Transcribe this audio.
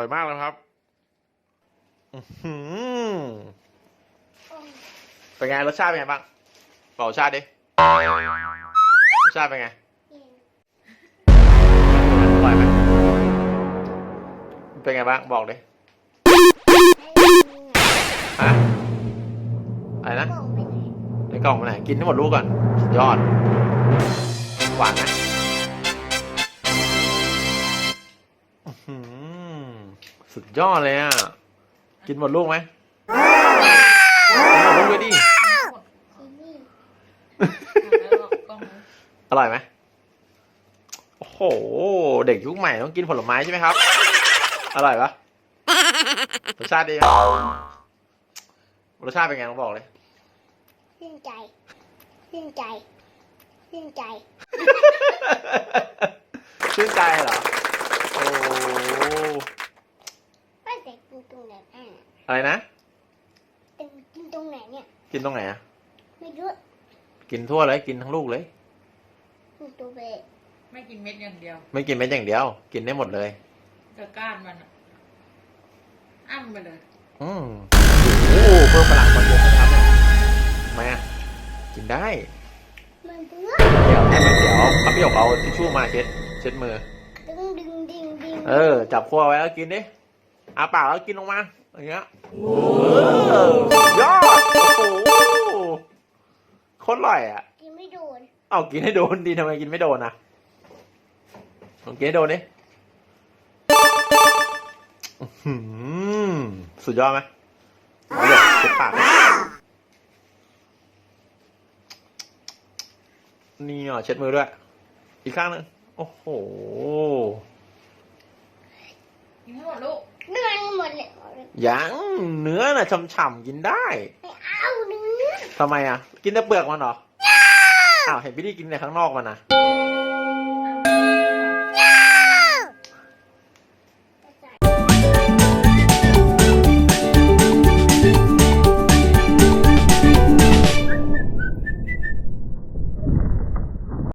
อยมากเลยครับอื้อหือเป็นไงรสชาติเป็นไงบ้างบอกรสชาติดิรสชาติเป็นไงอร่อยไหมเป็นไงบ้างบอกดิฮะอะไรนะในกล่องมาไหนกินทั้งหมดลูกก่อนสุดยอดหวานนะ สุดยอดเลยอะ กินหมดลูกไหมกินหมดลูกเลยดิ อร่อยไหมโอ้โห เด็กยุคใหม่ต้องกินผลไม้ใช่ไหมครับ อร่อยปะรสชาติดีไหมรสชาติเป็นไงต้องบอกเลย ชื่นใจชื่นใจชื่นใจ ชื่นใจเหรอ กินตรงไหนอะอะไรนะ แต่กินตรงไหนเนี่ยกินตรงไหนอะไม่รู้กินทั่วเลย กินทั้งลูกเลย กินตัวเบะไม่กินเม็ดอย่างเดียวไม่กินเม็ดอย่างเดียว กินได้หมดเลยกับก้านมันอะอ้ำไปเลย อืมโอ้โหเพิ่มพลังความเยอะนะครับเนี่ยทำไมอะกินได้ มันเบื่อเดี๋ยวให้มันเดี๋ยวพับพี่หยกเอาทิชชู่มาเช็ด เช็ดมือ ดึงดึงดึงดึง เออ จับขั้วไว้แล้วกินดิ อาปากแล้วกินลงมาอย่างเงี้ยเออยอดโอ้โหโคตรอร่อยอะกินไม่โดนเอากินให้โดนดีทำไมกินไม่โดนอะลองกินให้โดนดิอื้อหือสุดยอดไหมเอาเดี๋ยวเช็ดปากดินี่อะเช็ดมือด้วย อีกข้างหนึงโอ้โห กินให้หมดลูกเนื้อหมดเลยยังเนื้อน่ะฉ่ำๆกินได้ไม่เอาเนื้อทำไมอะ กินแต่เปลือกมันเหรออ้าวเห็นพี่ดีกินแต่ข้างนอกมันนะไ